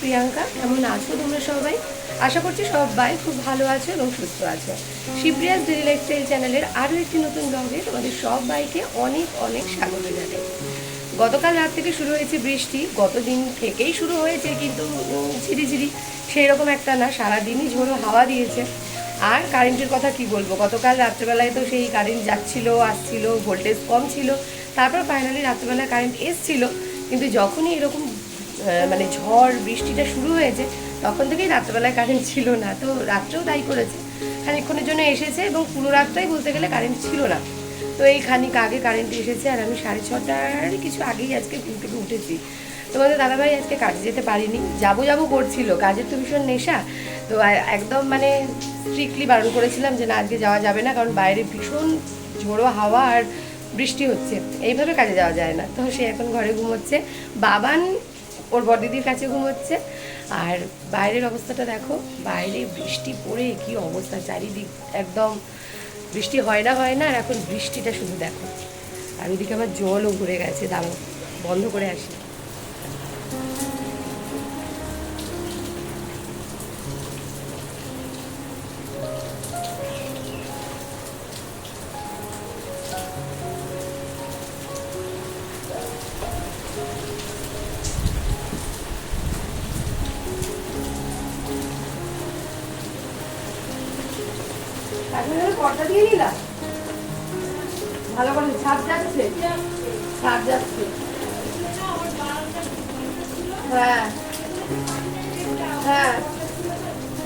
প্রিয়াঙ্কা, কেমন আছো তোমরা সবাই? আশা করছি সবাই খুব ভালো আছো এবং সুস্থ আছো। শিবরিয়াস ডেলি লাইফস্টাইল চ্যানেলের আরও একটি নতুন ব্লগে তোমাদের সবাইকে অনেক অনেক স্বাগত জানাই। গতকাল রাত থেকে শুরু হয়েছে বৃষ্টি, গত দিন থেকেই শুরু হয়েছে, কিন্তু ঝিরিঝিরি সেই রকম একটা না, সারাদিনই ঝোড়ো হাওয়া দিয়েছে। আর কারেন্টের কথা কি বলব? গতকাল রাত্রেবেলায় তো সেই কারেন্ট যাচ্ছিল, আসছিল ভোল্টেজ কম ছিল, তারপর ফাইনালি রাত্রেবেলায় কারেন্ট এসছিল, কিন্তু যখনই এরকম মানে ঝড়, বৃষ্টিটা শুরু হয়েছে, তখন থেকেই রাত্রেবেলায় কারেন্ট ছিল না। তো রাত্রেও তাই করেছে। খানিকক্ষণের জন্য এসেছে এবং পুরো রাতটাই বলতে গেলে কারেন্ট ছিল না। তো এই খানিক আগে কারেন্ট এসেছে আর আমি সাড়ে ছটার কিছু আগেই আজকে ঘুম থেকে উঠেছি। তো তোমাদের দাদাভাই আজকে কাজে যেতে পারিনি। যাব যাব করছিল। কাজের তো ভীষণ নেশা। তো একদম মানে স্ট্রিক্টলি বারণ করেছিলাম যে না, আজকে যাওয়া যাবে না, কারণ বাইরে ভীষণ ঝোড়ো হাওয়া আর বৃষ্টি হচ্ছে। এইভাবে কাজে যাওয়া যায় না। তো সে এখন ঘরে ঘুমোচ্ছে। বাবান ওর বড়দিদির কাছে ঘুমোচ্ছে। আর বাইরের অবস্থাটা দেখো, বাইরে বৃষ্টি পড়ে কি অবস্থা, চারিদিক একদম বৃষ্টি হয় না হয় না, আর এখন বৃষ্টিটা শুধু দেখো। আর ওদিকে আমার জলও ঘুরে গেছে দাঁড়ো বন্ধ করে আসি। দিয়ে নিলাম ভালো করে ছাপ যাচ্ছে? ছাপ যাচ্ছে। হ্যাঁ। হ্যাঁ।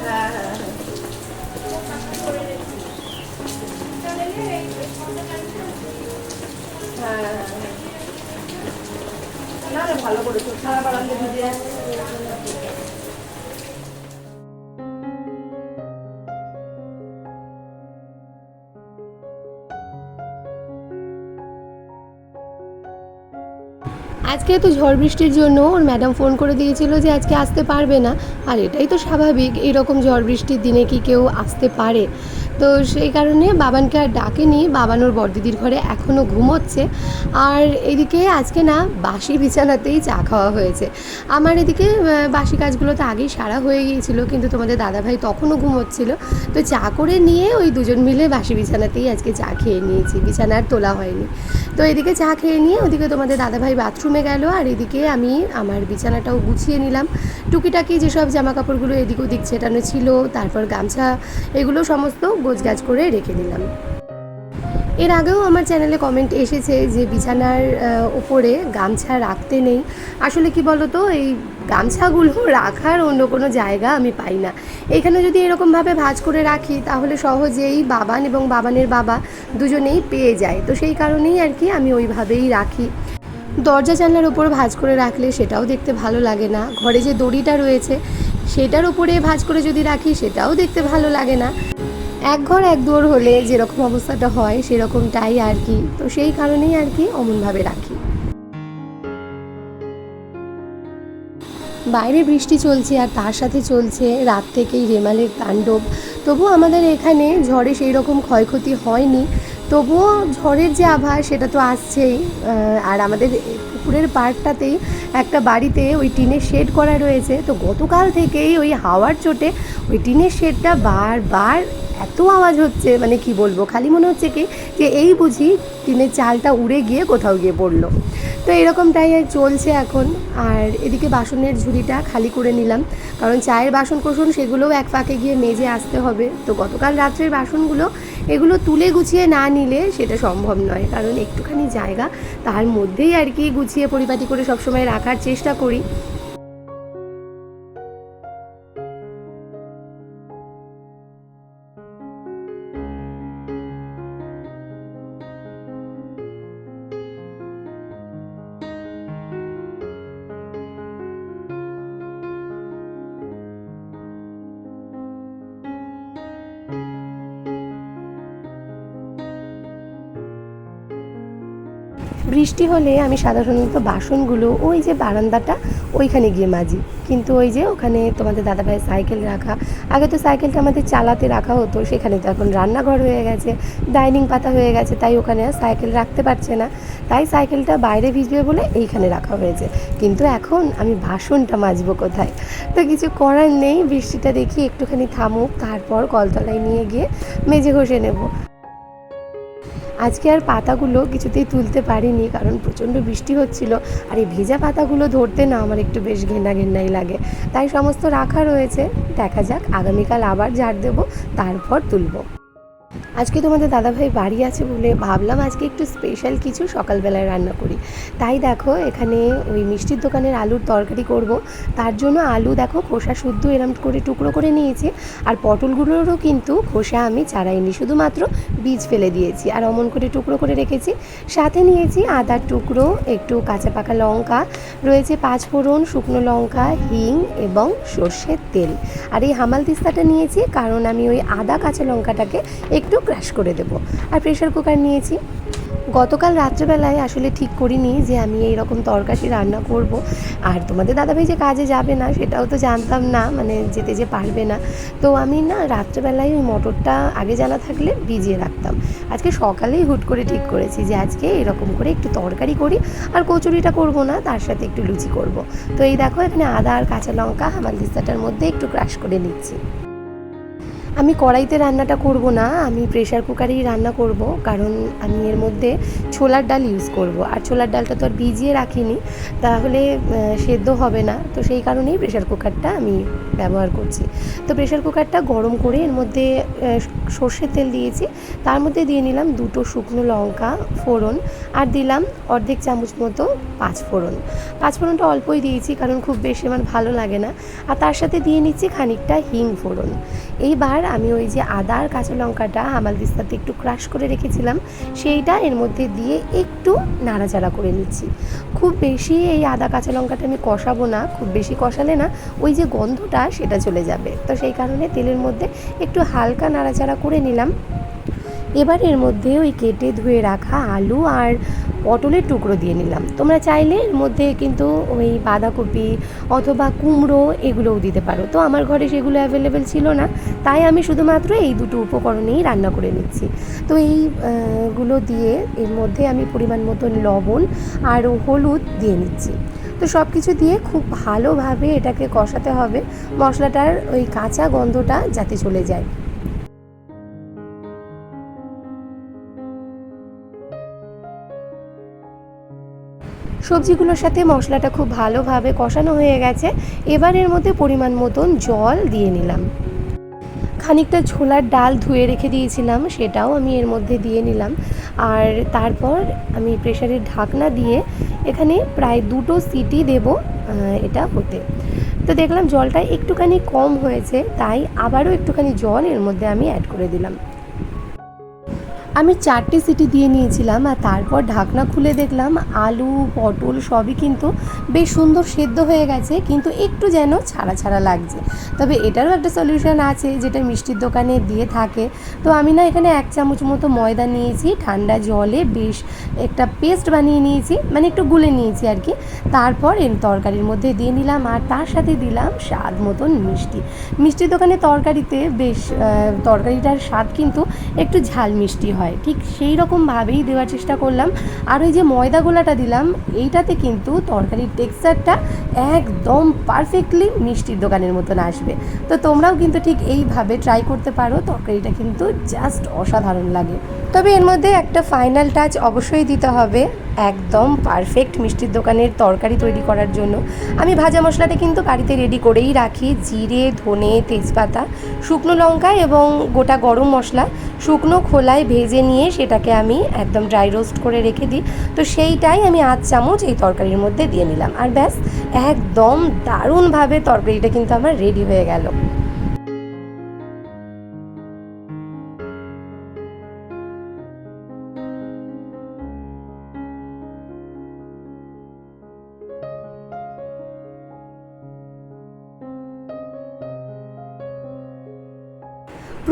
হ্যাঁ হ্যাঁ হ্যাঁ। হ্যাঁ না না, ভালো করেছ। সারা বারান্দা ভিজে যাচ্ছে আজকে তো ঝড় বৃষ্টির জন্য ওর ম্যাডাম ফোন করে দিয়েছিল যে আজকে আসতে পারবে না। আর এটাই তো স্বাভাবিক, এরকম ঝড় বৃষ্টির দিনে কি কেউ আসতে পারে? তো সেই কারণে বাবানকে আর ডাকেনি, বাবান ওর বড়দিদির ঘরে এখনও ঘুমোচ্ছে। আর এদিকে আজকে না বাসি বিছানাতেই চা খাওয়া হয়েছে। আমার এদিকে বাসি কাজগুলো তো আগেই সারা হয়ে গিয়েছিল, কিন্তু তোমাদের দাদাভাই তখনও ঘুমোচ্ছিল। তো চা করে নিয়ে ওই দুজন মিলে বাসি বিছানাতেই আজকে চা খেয়ে নিয়েছি বিছানা আর তোলা হয়নি। তো এদিকে চা খেয়ে নিয়ে ওদিকে তোমাদের দাদাভাই বাথরুমে গেল, আর এদিকে আমি আমার বিছানাটাও গুছিয়ে নিলাম। টুকিটাকি যেসব জামা কাপড়গুলো এদিক ওদিক ছেটানো ছিল, তারপর গামছা, এগুলো সমস্ত গোছগাছ করে রেখে দিলাম। এর আগেও আমার চ্যানেলে কমেন্ট এসেছে যে বিছানার ওপরে গামছা রাখতে নেই। আসলে কি বলো তো এই গামছাগুলো রাখার অন্য কোনো জায়গা আমি পাই না। এখানে যদি এরকমভাবে ভাজ করে রাখি, তাহলে সহজেই বাবান এবং বাবানের বাবা দুজনেই পেয়ে যায়। তো সেই কারণেই আর কি আমি ওইভাবেই রাখি। দরজা জানলার ওপর ভাঁজ করে রাখলে সেটাও দেখতে ভালো লাগে না। ঘরে যে দড়িটা রয়েছে, সেটার উপরে ভাঁজ করে যদি রাখি, সেটাও দেখতে ভালো লাগে না। এক ঘর এক দুয়ার হলে যেরকম অবস্থাটা হয় সেরকমটাই আর কি। তো সেই কারণেই আর কি অমনভাবে রাখি। বাইরে বৃষ্টি চলছে আর তার সাথে চলছে রাত থেকেই রেমালের তাণ্ডব। তবুও আমাদের এখানে ঝড়ে সেই রকম ক্ষয়ক্ষতি হয়নি। তবুও ঝড়ের যে আভাস সেটা তো আসছেই। আর আমাদের পুকুরের পাড়টাতেই একটা বাড়িতে ওই টিনের শেড করা রয়েছে। তো গতকাল থেকেই ওই হাওয়ার চোটে ওই টিনের শেডটা বারবার এত আওয়াজ হচ্ছে মানে কি বলব? খালি মনে হচ্ছে কি, যে এই বুঝি টিনের চালটা উড়ে গিয়ে কোথাও গিয়ে পড়ল। তো এরকমটাই চলছে এখন। আর এদিকে বাসনের ঝুড়িটা খালি করে নিলাম। কারণ চায়ের বাসন কোসন সেগুলোও এক ফাঁকে গিয়ে মেজে আসতে হবে। তো গতকাল রাত্রের বাসনগুলো, এগুলো তুলে গুছিয়ে না নিলে সেটা সম্ভব নয়। কারণ একটুখানি জায়গা তার মধ্যেই আর কি গুছিয়ে পরিপাটি করে সবসময় রাখার চেষ্টা করি। বৃষ্টি হলে আমি সাধারণত বাসনগুলো ওই যে বারান্দাটা ওইখানে গিয়ে মাজি। কিন্তু ওই যে ওখানে তোমাদের দাদাভাইয়ের সাইকেল রাখা, আগে তো সাইকেলটা আমাদের চালাতে রাখা হতো, সেখানে তো এখন রান্নাঘর হয়ে গেছে, ডাইনিং পাতা হয়ে গেছে, তাই ওখানে আর সাইকেল রাখতে পারছে না। তাই সাইকেলটা বাইরে ভিজবে বলে এইখানে রাখা হয়েছে। কিন্তু এখন আমি বাসনটা মাজবো কোথায়? তো কিছু করার নেই, বৃষ্টিটা দেখি একটুখানি থামুক, তারপর কলতলায় নিয়ে গিয়ে মেজে ঘষে নেব। আজকে আর পাতাগুলো কিছুতেই তুলতে পারিনি, কারণ প্রচণ্ড বৃষ্টি হচ্ছিল। আর এই ভেজা পাতাগুলো ধরতে না আমার একটু বেশ ঘেন্না ঘেন্নাই লাগে। তাই সমস্ত রাখা রয়েছে। দেখা যাক, আগামীকাল আবার ঝাড় দেবো, তারপর তুলবো। আজকে তোমাদের দাদাভাই বাড়ি আছে বলে ভাবলাম আজকে একটু স্পেশাল কিছু সকালবেলায় রান্না করি। তাই দেখো, এখানে ওই মিষ্টির দোকানের আলুর তরকারি করব। তার জন্য আলু দেখো, খোসা শুদ্ধ এরম করে টুকরো করে নিয়েছি। আর পটলগুলোরও কিন্তু খোসা আমি চারাইনি শুধুমাত্র বীজ ফেলে দিয়েছি আর অমন করে টুকরো করে রেখেছি। সাথে নিয়েছি আদার টুকরো, একটু কাঁচা পাকা লঙ্কা, রয়েছে পাঁচ ফোড়ন, শুকনো লঙ্কা, হিং এবং সর্ষের তেল। আর এই হামাল তিস্তাটা নিয়েছি কারণ আমি ওই আদা কাঁচা লঙ্কাটাকে একটু ক্র্যাশ করে দেবো। আর প্রেশার কুকার নিয়েছি। গতকাল রাত্রেবেলায় আসলে ঠিক করিনি যে আমি এই রকম তরকারি রান্না করব। আর তোমাদের দাদাভাই যে কাজে যাবে না, সেটাও তো জানতাম না মানে যেতে যে পারবে না। তো আমি না রাত্রেবেলায় ওই মটরটা আগে জানা থাকলে ভিজিয়ে রাখতাম। আজকে সকালেই হুট করে ঠিক করেছি যে আজকে এরকম করে একটু তরকারি করি, আর কচুরিটা করব না, তার সাথে একটু লুচি করব। তো এই দেখো এখানে আদা আর কাঁচা লঙ্কা হামাল দিস্তাটার মধ্যে একটু ক্রাশ করে নিচ্ছি। আমি কড়াইতে রান্নাটা করব না, আমি প্রেশার কুকারেই রান্না করব, কারণ আমি এর মধ্যে ছোলার ডাল ইউজ করব। আর ছোলার ডালটা তো আর ভিজিয়ে রাখিনি, তাহলে সেদ্ধ হবে না। তো সেই কারণেই প্রেশার কুকারটা আমি ব্যবহার করছি। তো প্রেশার কুকারটা গরম করে এর মধ্যে সর্ষের তেল দিয়েছি। তার মধ্যে দিয়ে নিলাম দুটো শুকনো লঙ্কা ফোড়ন, আর দিলাম অর্ধেক চামচ মতো পাঁচ ফোড়ন। পাঁচ ফোড়নটা অল্পই দিয়েছি, কারণ খুব বেশি আমার ভালো লাগে না। আর তার সাথে দিয়ে নিচ্ছি খানিকটা হিং ফোড়ন। এইবার আমি ওই যে আদা আর কাঁচা লঙ্কাটা হামাল দিস্তাতে একটু ক্রাশ করে রেখেছিলাম, সেইটা এর মধ্যে দিয়ে একটু নাড়াচাড়া করে নিচ্ছি। খুব বেশি এই আদা কাঁচা লঙ্কাটা আমি কষাবো না, খুব বেশি কষালে না ওই যে গন্ধটা সেটা চলে যাবে। তো সেই কারণে তেলের মধ্যে একটু হালকা নাড়াচাড়া করে নিলাম। এবার এর মধ্যে ওই কেটে ধুয়ে রাখা আলু আর পটলের টুকরো দিয়ে নিলাম। তোমরা চাইলে এর মধ্যে কিন্তু ওই বাঁধাকপি অথবা কুমড়ো এগুলোও দিতে পারো। তো আমার ঘরে সেগুলো অ্যাভেলেবেল ছিল না, তাই আমি শুধুমাত্র এই দুটো উপকরণেই রান্না করে নিচ্ছি। তো এইগুলো দিয়ে এর মধ্যে আমি পরিমাণ মতো লবণ আর হলুদ দিয়ে নিচ্ছি। তো সব কিছু দিয়ে খুব ভালোভাবে এটাকে কষাতে হবে। মশলাটার ওই কাঁচা গন্ধটা যাতে চলে যায়। সবজিগুলোর সাথে মশলাটা খুব ভালোভাবে কষানো হয়ে গেছে। এবার এর মধ্যে পরিমাণ মতন জল দিয়ে নিলাম। খানিকটা ছোলার ডাল ধুয়ে রেখে দিয়েছিলাম, সেটাও আমি এর মধ্যে দিয়ে নিলাম। আর তারপর আমি প্রেশারের ঢাকনা দিয়ে এখানে প্রায় দুটো সিটি দেব এটা হতে। তো দেখলাম জলটা একটুখানি কম হয়েছে, তাই আবারও একটুখানি জল এর মধ্যে আমি অ্যাড করে দিলাম। আমি চারটে সিটি দিয়ে নিয়েছিলাম আর তারপর ঢাকনা খুলে দেখলাম আলু, পটল সবই কিন্তু বেশ সুন্দর সেদ্ধ হয়ে গেছে, কিন্তু একটু যেন ছাড়া ছাড়া লাগছে। তবে এটারও একটা সলিউশন আছে, যেটা মিষ্টির দোকানে দিয়ে থাকে। তো আমি না এখানে এক চামচ মতো ময়দা নিয়েছি, ঠান্ডা জলে বেশ একটা পেস্ট বানিয়ে নিয়েছি মানে একটু গুলে নিয়েছি আর কি। তারপর এর তরকারির মধ্যে দিয়ে নিলাম আর তার সাথে দিলাম স্বাদ মতন মিষ্টি। মিষ্টির দোকানে তরকারিতে বেশ তরকারিটার স্বাদ কিন্তু একটু ঝাল মিষ্টি হয়। ঠিক সেই রকমভাবেই দেওয়ার চেষ্টা করলাম। আর ওই যে ময়দা গোলাটা দিলাম, এইটাতে কিন্তু তরকারির টেক্সচারটা একদম পারফেক্টলি মিষ্টির দোকানের মতন আসবে। তো তোমরাও কিন্তু ঠিক এইভাবে ট্রাই করতে পারো, তরকারিটা কিন্তু জাস্ট অসাধারণ লাগে। তবে এর মধ্যে একটা ফাইনাল টাচ অবশ্যই দিতে হবে। একদম পারফেক্ট মিষ্টির দোকানের তরকারি তৈরি করার জন্য। আমি ভাজা মশলাটা কিন্তু বাড়িতে রেডি করেই রাখি। জিরে, ধনে, তেজপাতা, শুকনো লঙ্কা এবং গোটা গরম মশলা শুকনো খোলায় ভেজে নিয়ে সেটাকে আমি একদম ড্রাই রোস্ট করে রেখে দিই। তো সেইটাই আমি আধ চামচ এই তরকারির মধ্যে দিয়ে নিলাম। আর ব্যাস, একদম দারুণভাবে তরকারিটা কিন্তু আমার রেডি হয়ে গেল।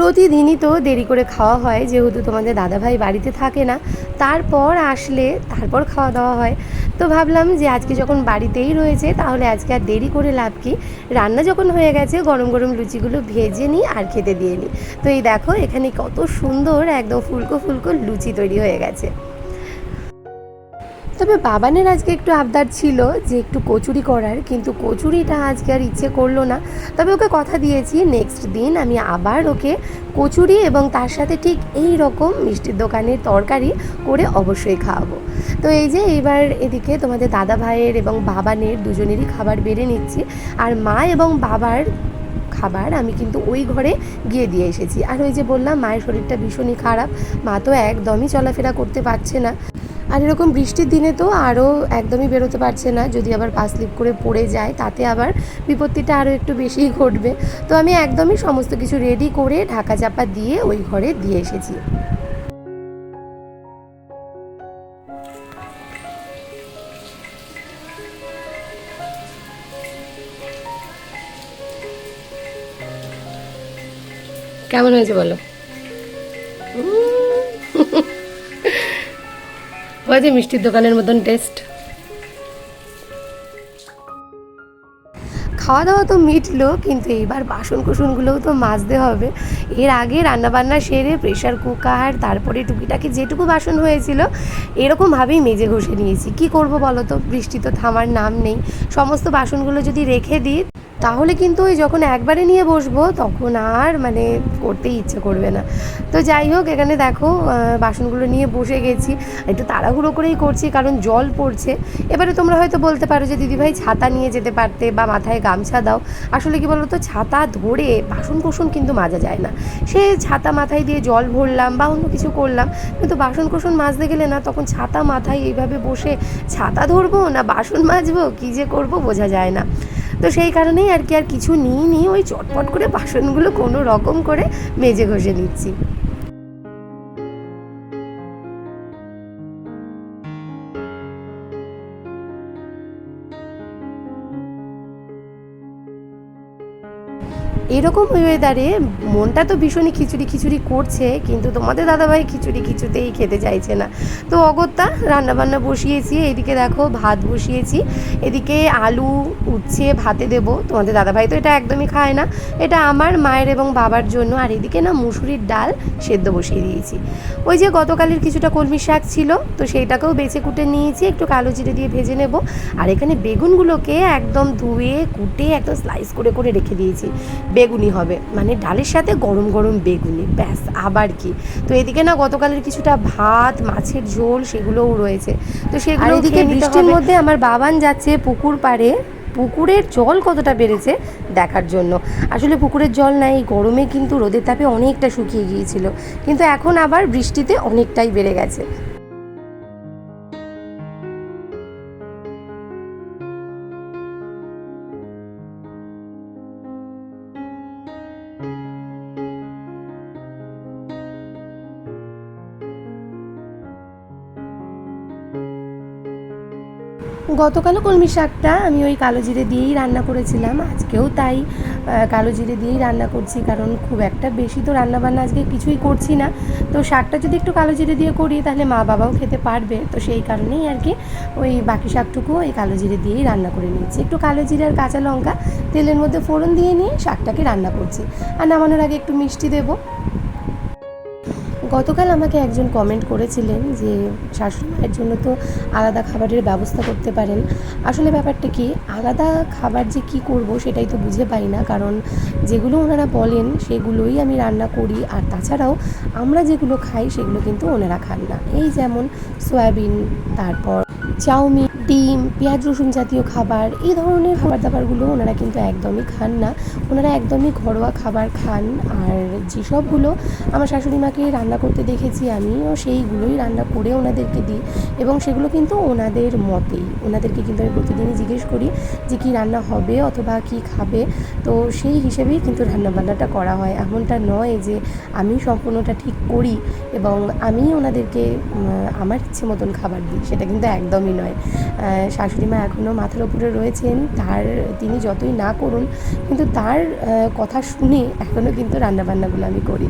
প্রতিদিনই তো দেরি করে খাওয়া হয়, যেহেতু তোমাদের দাদাভাই বাড়িতে থাকে না। তারপর আসলে তারপর খাওয়া দাওয়া হয়। তো ভাবলাম যে আজকে যখন বাড়িতেই রয়েছে, তাহলে আজকে আর দেরি করে লাভ কি? রান্না যখন হয়ে গেছে, গরম গরম লুচিগুলো ভেজে নিই আর খেতে দিয়ে নিই। তো এই দেখো, এখানে কত সুন্দর একদম ফুলকো ফুলকো লুচি তৈরি হয়ে গেছে। তবে বাবানের আজকে একটু আবদার ছিল যে একটু কচুরি করার, কিন্তু কচুরিটা আজকে আর ইচ্ছে করল না। তবে ওকে কথা দিয়েছি নেক্সট দিন আমি আবার ওকে কচুরি এবং তার সাথে ঠিক এই রকম মিষ্টির দোকানের তরকারি করে অবশ্যই খাওয়াবো। তো এই যে এবার এদিকে তোমাদের দাদা ভাইয়ের এবং বাবানের দুজনেরই খাবার বেড়ে নিচ্ছি। আর মা এবং বাবার খাবার আমি কিন্তু ওই ঘরে গিয়ে দিয়ে এসেছি। আর ওই যে বললাম, মায়ের শরীরটা ভীষণই খারাপ। মা তো একদমই চলাফেরা করতে পারছে না। আর এরকম বৃষ্টির দিনে তো আরও একদমই বেরোতে পারছে না, যদি আবার পা স্লিপ করে পড়ে যায়, তাতে আবার বিপত্তিটা আরও একটু বেশিই ঘটবে। তো আমি একদমই সমস্ত কিছু রেডি করে ঢাকা চাপা দিয়ে ওই ঘরে দিয়ে এসেছি। কেমন হয়েছে বলো? হয়েছে মিষ্টির দোকানের মতন টেস্ট খাওয়া দাওয়া তো মিটলো, কিন্তু এবার বাসন কুসনগুলোও তো মাজতে হবে। এর আগে রান্নাবান্না সেরে প্রেশার কুকার তারপরে টুকিটাকি যেটুকু বাসন হয়েছিল এরকমভাবেই মেজে ঘষে নিয়েছি। কি করব বলো তো? বৃষ্টি তো থামার নাম নেই। সমস্ত বাসনগুলো যদি রেখে দিই তাহলে কিন্তু ওই যখন একবারে নিয়ে বসবো, তখন আর মানে করতেই ইচ্ছে করবে না। তো যাই হোক, এখানে দেখো বাসনগুলো নিয়ে বসে গেছি। একটু তাড়াহুড়ো করেই করছি, কারণ জল পড়ছে। এবারে তোমরা হয়তো বলতে পারো যে, দিদিভাই, ছাতা নিয়ে যেতে পারতে বা মাথায় গামছা দাও। আসলে কি বলতো, ছাতা ধরে বাসন কোসন কিন্তু মাজা যায় না। সে ছাতা মাথায় দিয়ে জল ভরলাম বা অন্য কিছু করলাম, কিন্তু বাসন কোসন মাজতে গেলে না, তখন ছাতা মাথায় এইভাবে বসে ছাতা ধরবো না বাসন মাজবো, কী যে করব বোঝা যায় না। তো সেই কারণেই আর কি আর কিছু নিই নি ওই চটপট করে বাসনগুলো কোনো রকম করে মেজে ঘষে নিচ্ছি। এরকম ওয়েদারে মনটা তো ভীষণই খিচুড়ি খিচুড়ি করছে, কিন্তু তোমাদের দাদাভাই খিচুড়ি কিছুতেই খেতে চাইছে না। তো অগত্যা রান্নাবান্না বসিয়েছি, এদিকে দেখো ভাত বসিয়েছি, এদিকে আলু উচ্ছে ভাতে দেবো। তোমাদের দাদাভাই তো এটা একদমই খায় না, এটা আমার মায়ের এবং বাবার জন্য, আর এদিকে না মুসুরির ডাল সেদ্ধ বসিয়ে দিয়েছি। ওই যে গতকালের কিছুটা কলমি শাক ছিল, তো সেইটাকেও বেছে কুটে নিয়েছি, একটু কালো জিরে দিয়ে ভেজে নেব। আর এখানে বেগুনগুলোকে একদম ধুয়ে, কুটে একদম স্লাইস করে করে রেখে দিয়েছি। বেগুনি হবে। মানে ডালের সাথে গরম গরম বেগুনি ব্যাস। আবার কি? তো এদিকে না গতকালের কিছুটা ভাত মাছের ঝোল সেগুলোও রয়েছে। তো সেগুলো এদিকে বৃষ্টির মধ্যে আমার বাবান যাচ্ছে পুকুর পাড়ে। পুকুরের জল কতটা বেড়েছে দেখার জন্য। আসলে পুকুরের জল নাই এই গরমে কিন্তু রোদের তাপে অনেকটা শুকিয়ে গিয়েছিল। কিন্তু এখন আবার বৃষ্টিতে অনেকটাই বেড়ে গেছে। গতকালও কলমি শাকটা আমি ওই কালো জিরে দিয়েই রান্না করেছিলাম। আজকেও তাই কালো জিরে দিয়েই রান্না করছি কারণ খুব একটা বেশি তো রান্না বান্না আজকে কিছুই করছি না। তো শাকটা যদি একটু কালো জিরে দিয়ে করি তাহলে মা বাবাও খেতে পারবে। তো সেই কারণেই আর কি ওই বাকি শাকটুকু ওই কালো জিরে দিয়েই রান্না করে নিচ্ছি একটু কালো জিরে আর কাঁচা লঙ্কা তেলের মধ্যে ফোড়ন দিয়ে নিয়ে শাকটাকে রান্না করছি। আর নামানোর আগে একটু মিষ্টি দেবো। গতকাল আমাকে একজন কমেন্ট করেছিলেন যে, শাশুড়ি জন্য তো আলাদা খাবারের ব্যবস্থা করতে পারেন। আসলে ব্যাপারটা কি? আলাদা খাবার যে কি করব সেটাই তো বুঝে পাই না। কারণ যেগুলো ওনারা বলেন সেগুলোই আমি রান্না করি। আর তাছাড়াও আমরা যেগুলো খাই সেগুলো কিন্তু ওনারা খান না। এই যেমন সয়াবিন, তারপর চাউমিন ডিম, পেঁয়াজ, রসুন জাতীয় খাবার, এই ধরনের খাবার দাবারগুলো ওনারা কিন্তু একদমই খান না। ওনারা একদমই ঘরোয়া খাবার খান। আর যেসবগুলো আমার শাশুড়ি মাকে রান্না করতে দেখেছি আমিও, সেইগুলোই রান্না করে ওনাদেরকে দিই। এবং সেগুলো কিন্তু ওনাদের মতেই। ওনাদেরকে কিন্তু আমি প্রতিদিনই জিজ্ঞেস করি যে কী রান্না হবে অথবা কী খাবে। তো সেই হিসেবেই কিন্তু রান্নাবান্নাটা করা হয়। এমনটা নয় যে আমি সম্পূর্ণটা ঠিক করি এবং আমি ওনাদেরকে আমার ইচ্ছে মতন খাবার দিই। সেটা কিন্তু একদমই নয়। শাশুড়ি মা এখনও মাথার উপরে রয়েছেন। তার, তিনি যতই না করুন, কিন্তু তার কথা শুনে এখনও কিন্তু রান্নাবান্নাগুলো আমি করি।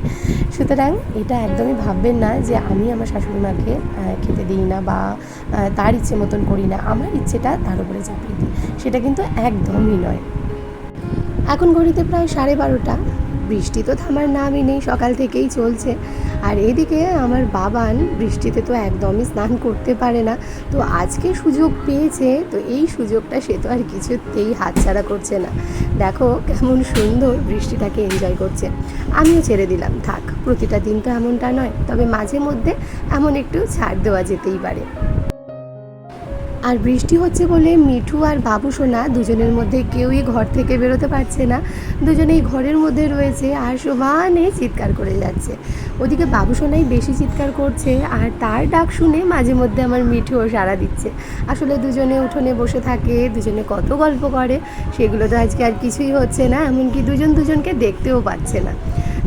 সুতরাং এটা একদমই ভাববেন না যে আমি আমার শাশুড়ি মাকে খেতে দিই না বা তার ইচ্ছে মতন করি না। আমার ইচ্ছেটা তার উপরে চাপিয়ে দিই। সেটা কিন্তু একদমই নয়। এখন ঘড়িতে প্রায় সাড়ে বারোটা। বৃষ্টি তো থামার নামই নেই, সকাল থেকেই চলছে। আর এদিকে আমার বাবান বৃষ্টিতে তো একদমই স্নান করতে পারে না। তো আজকে সুযোগ পেয়েছে, তো এই সুযোগটা সে তো আর কিছুতেই হাতছাড়া করছে না। দেখো কেমন সুন্দর বৃষ্টিটাকে এনজয় করছে। আমিও ছেড়ে দিলাম, থাক, প্রতিটা দিন তো এমনটা নয়, তবে মাঝে মধ্যে এমন একটু ছাড় দেওয়া যেতেই পারে। আর বৃষ্টি হচ্ছে বলে মিঠু আর বাবু সোনা দুজনের মধ্যে কেউই ঘর থেকে বেরোতে পারছে না। দুজনেই ঘরের মধ্যে রয়েছে আর সমানে চিৎকার করে যাচ্ছে। ওদিকে বাবু সোনাই বেশি চিৎকার করছে আর তার ডাক শুনে মাঝে মধ্যে আমার মিঠুও সাড়া দিচ্ছে। আসলে দুজনে উঠোনে বসে থাকে, দুজনে কত গল্প করে, সেগুলো তো আজকে আর কিছুই হচ্ছে না, এমনকি দুজন দুজনকে দেখতেও পাচ্ছে না।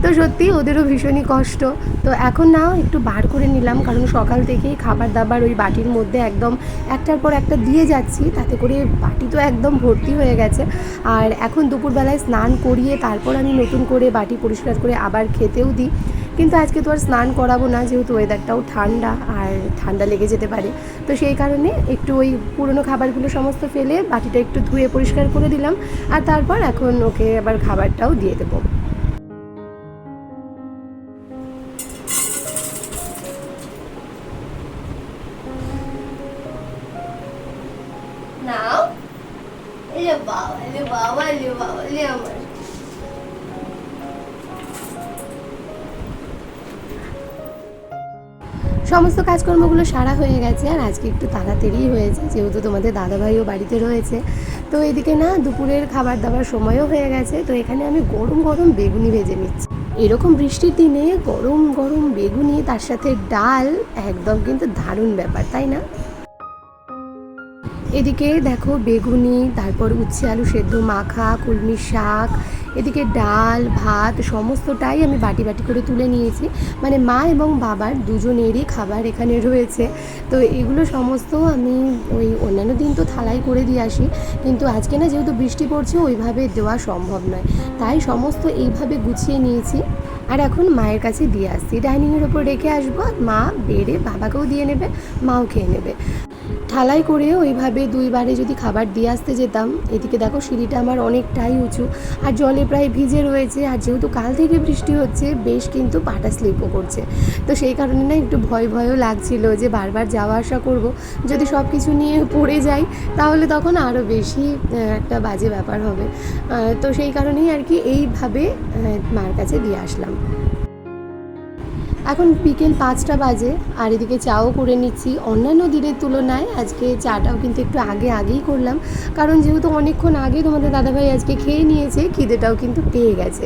তো সত্যি ওদেরও ভীষণই কষ্ট। তো এখন না একটু বার করে নিলাম, কারণ সকাল থেকেই খাবার দাবার ওই বাটির মধ্যে একদম একটার পর একটা দিয়ে যাচ্ছি, তাতে করে বাটি তো একদম ভর্তি হয়ে গেছে। আর এখন দুপুরবেলায় স্নান করিয়ে তারপর আমি নতুন করে বাটি পরিষ্কার করে আবার খেতেও দিই। কিন্তু আজকে তো আর স্নান করাবো না, যেহেতু ওয়েদারটাও ঠান্ডা আর ঠান্ডা লেগে যেতে পারে। তো সেই কারণে একটু ওই পুরনো খাবারগুলো সমস্ত ফেলে বাটিটা একটু ধুয়ে পরিষ্কার করে দিলাম। আর তারপর এখন ওকে আবার খাবারটাও দিয়ে দেবো। সমস্ত কাজকর্মগুলো সারা হয়ে গেছে আর আজকে একটু তাড়াতাড়ি হয়েছে, যেহেতু তোমাদের দাদাভাইও বাড়িতে রয়েছে। তো এদিকে না, দুপুরের খাবার দাবার সময়ও হয়ে গেছে, তো এখানে আমি গরম গরম বেগুনি ভেজে নিচ্ছি। এরকম বৃষ্টির দিনে গরম গরম বেগুনি, তার সাথে ডাল, একদম কিন্তু দারুণ ব্যাপার, তাই না? এদিকে দেখো বেগুনি, তারপর উচ্ছে, আলু সেদ্ধ, মাখা, কুলমি শাক, এদিকে ডাল, ভাত, সমস্তটাই আমি বাটি বাটি করে তুলে নিয়েছি। মানে মা এবং বাবার দুজনেরই খাবার এখানে রয়েছে। তো এগুলো সমস্ত আমি ওই অন্যান্য দিন তো থালাই করে দিয়ে আসি, কিন্তু আজকে না যেহেতু বৃষ্টি পড়ছে, ওইভাবে দেওয়া সম্ভব নয়। তাই সমস্ত এইভাবে গুছিয়ে নিয়েছি। আর এখন মায়ের কাছে দিয়ে আসছি। ডাইনিংয়ের ওপর রেখে আসব। মা বেড়ে বাবাকেও দিয়ে নেবে, মাও খেয়ে নেবে। ঠালাই করে ওইভাবে দুইবারে যদি খাবার দিয়ে আসতে যেতাম, এদিকে দেখো সিঁড়িটা আমার অনেকটাই উঁচু। আর জলে প্রায় ভিজে রয়েছে, আর যেহেতু কাল থেকে বৃষ্টি হচ্ছে, বেশ কিন্তু পাটা স্লিপও করছে। তো সেই কারণে না একটু ভয় ভয়ও লাগছিল যে বারবার যাওয়া আসা করব। যদি সব কিছু নিয়ে পড়ে যাই, তাহলে তখন আরও বেশি একটা বাজে ব্যাপার হবে। তো সেই কারণেই আর কি এইভাবে মার কাছে দিয়ে আসলাম। এখন বিকেল পাঁচটা বাজে, আর এদিকে চাও করে নিচ্ছি। অন্যান্য দিনের তুলনায় আজকে চাটাও কিন্তু একটু আগে আগেই করলাম। কারণ যেহেতু অনেকক্ষণ আগে তোমাদের দাদাভাই আজকে খেয়ে নিয়েছে, খিদেটাও কিন্তু পেয়ে গেছে।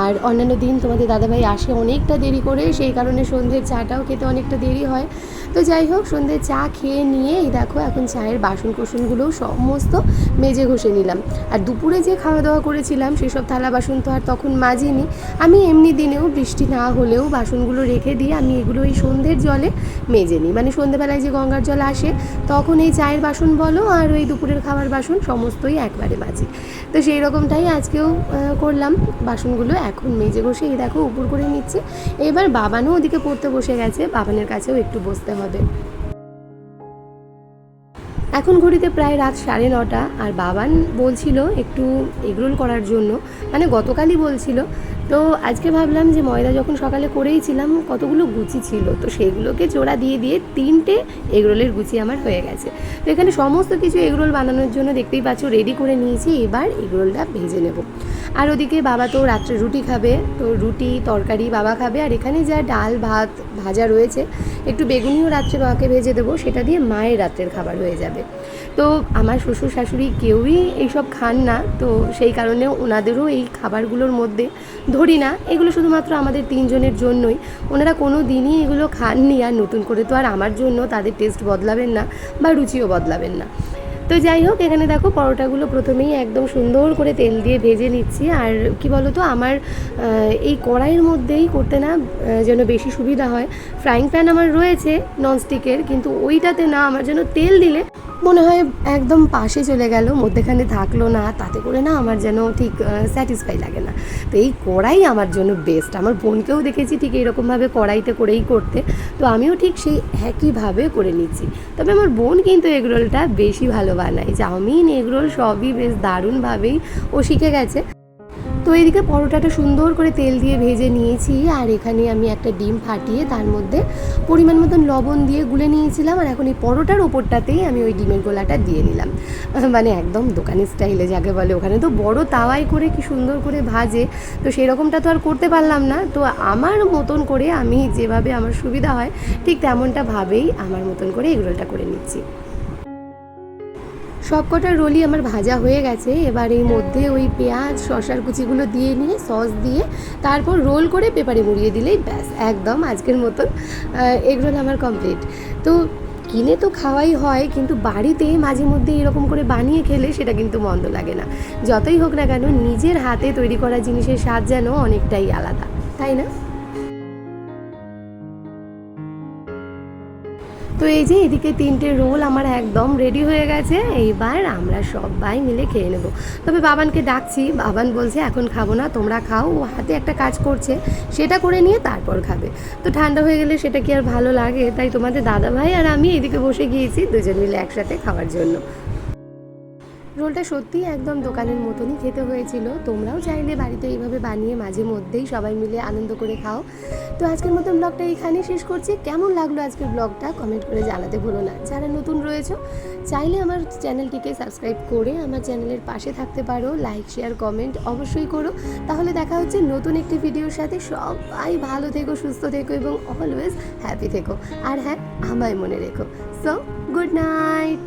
আর অন্যান্য দিন তোমাদের দাদাভাই আসে অনেকটা দেরি করে, সেই কারণে সন্ধ্যের চাটাও খেতে অনেকটা দেরি হয়। তো যাই হোক, সন্ধ্যের চা খেয়ে নিয়ে এই দেখো এখন চায়ের বাসন কোসনগুলোও সমস্ত মেজে ঘষে নিলাম। আর দুপুরে যে খাওয়া দাওয়া করেছিলাম, সেসব থালা বাসন তো আর তখন মাজিনি। আমি এমনি দিনেও বৃষ্টি না হলেও বাসনগুলো রেখে দিয়ে আমি এগুলো এই সন্ধ্যের জলে মেজে নিই। মানে সন্ধ্যেবেলায় যে গঙ্গার জল আসে, তখন এই চায়ের বাসন বলো আর ওই দুপুরের খাবার বাসন সমস্তই একবারে মাজি। তো সেই রকমটাই আজকেও করলাম। বাসনগুলো এখন মেজে বসে, এই দেখো উপর করে নিচ্ছে। এবার বাবানও ওদিকে পড়তে বসে গেছে, বাবানের কাছেও একটু বসতে হবে। এখন ঘড়িতে প্রায় রাত সাড়ে নটা, আর বাবান বলছিল একটু এগরোল করার জন্য। মানে গতকালই বলছিল তো আজকে ভাবলাম যে ময়দা যখন সকালে করেইছিলাম কতগুলো গুচি ছিল, তো সেগুলোকে জোড়া দিয়ে দিয়ে তিনটে এগরোলের গুচি আমার হয়ে গেছে। তো এখানে সমস্ত কিছু এগরোল বানানোর জন্য দেখতেই পাচ্ছ রেডি করে নিয়েছি, এবার এগরোলটা ভেজে নেব। আর ওদিকে বাবা তো রাত্রে রুটি খাবে, তো রুটি, তরকারি বাবা খাবে, আর এখানে যা ডাল ভাত ভাজা রয়েছে, একটু বেগুনিও রাত্রে বাবাকে ভেজে দেবো, সেটা দিয়ে মায়ের রাত্রের খাবার হয়ে যাবে। তো আমার শ্বশুর শাশুড়ি কেউই এইসব খান না, তো সেই কারণে ওনাদেরও এই খাবারগুলোর মধ্যে ধরি না, এগুলো শুধুমাত্র আমাদের তিনজনের জন্যই। ওনারা কোনো দিনই এগুলো খাননি, আর নতুন করে তো আর আমার জন্য তাদের টেস্ট বদলাবেন না বা রুচিও বদলাবেন না। তো যাই হোক, এখানে দেখো পরোটাগুলো প্রথমেই একদম সুন্দর করে তেল দিয়ে ভেজে নিচ্ছি। আর কি বলো তো আমার এই কড়াইয়ের মধ্যেই করতে না যেন বেশি সুবিধা হয়। ফ্রাইং প্যান আমার রয়েছে ননস্টিকের কিন্তু ওইটাতে না, আমার যেন তেল দিলে মনে হয় একদম পাশে চলে গেল, মধ্যেখানে থাকল না, তাতে করে না আমার যেন ঠিক স্যাটিসফাই লাগে না। তো এই কড়াই আমার জন্য বেস্ট আমার বোনকেও দেখেছি ঠিক এইরকমভাবে কড়াইতে করেই করতে। তো আমিও ঠিক সেই একইভাবে করে নিচ্ছি। তবে আমার বোন কিন্তু এগরোলটা বেশি ভালো বানায়। চাউমিন, এগরোল সবই বেশ দারুণভাবেই ও শিখে গেছে। তো এইদিকে পরোটাটা সুন্দর করে তেল দিয়ে ভেজে নিয়েছি, আর এখানে আমি একটা ডিম ফাটিয়ে তার মধ্যে পরিমাণ মতন লবণ দিয়ে গুলে নিয়েছিলাম, আর এখন এই পরোটার ওপরটাতেই আমি ওই ডিমের গোলাটা দিয়ে নিলাম মানে একদম দোকানের স্টাইলে যাকে বলে, ওখানে তো বড় তাওয়াই করে কি সুন্দর করে ভাজে, তো সেরকমটা তো আর করতে পারলাম না। তো আমার মতন করে আমি যেভাবে আমার সুবিধা হয়, ঠিক তেমনটা ভাবেই আমার মতন করে এগরোলটা করে নিচ্ছি। সব কটা রোলই আমার ভাজা হয়ে গেছে। এবার এই মধ্যে ওই পেঁয়াজ শশার কুচিগুলো দিয়ে নিয়ে সস দিয়ে তারপর রোল করে পেপারে মুড়িয়ে দিলেই ব্যাস, একদম আজকের মতন এগরোল আমার কমপ্লিট। তো কিনে তো খাওয়াই হয়, কিন্তু বাড়িতে মাঝে মধ্যে এরকম করে বানিয়ে খেলে সেটা কিন্তু মন্দ লাগে না। যতই হোক না কেন, নিজের হাতে তৈরি করা জিনিসের স্বাদ যেন অনেকটাই আলাদা, তাই না? তো এই যে এদিকে তিনটে রোল আমার একদম রেডি হয়ে গেছে, এইবার আমরা সবাই মিলে খেয়ে নেব। তবে বাবানকে ডাকছি, বাবান বলছে, এখন খাব না, তোমরা খাও। ও হাতে একটা কাজ করছে, সেটা করে নিয়ে তারপর খাবে। তো ঠান্ডা হয়ে গেলে সেটা কি আর ভালো লাগে? তাই তোমাদের দাদা ভাই আর আমি এদিকে বসে গিয়েছি, দুজন মিলে একসাথে খাওয়ার জন্য। রোলটা সত্যিই একদম দোকানের মতনই খেতে হয়েছিল। তোমরাও চাইলে বাড়িতে এইভাবে বানিয়ে মাঝে মধ্যেই সবাই মিলে আনন্দ করে খাও। তো আজকের মতন ব্লগটা এখানেই শেষ করছি। কেমন লাগল আজকের ব্লগটা কমেন্ট করে জানাতে ভুলো না। যারা নতুন রয়েছে, চাইলে আমার চ্যানেলটিকে সাবস্ক্রাইব করে আমার চ্যানেলের পাশে থাকতে পারো। লাইক, শেয়ার, কমেন্ট অবশ্যই করো। তাহলে দেখা হচ্ছে নতুন একটি ভিডিওর সাথে। সবাই ভালো থেকো, সুস্থ থেকো এবং অলওয়েজ হ্যাপি থেকো। আর হ্যাঁ আমায় মনে রেখো। So good night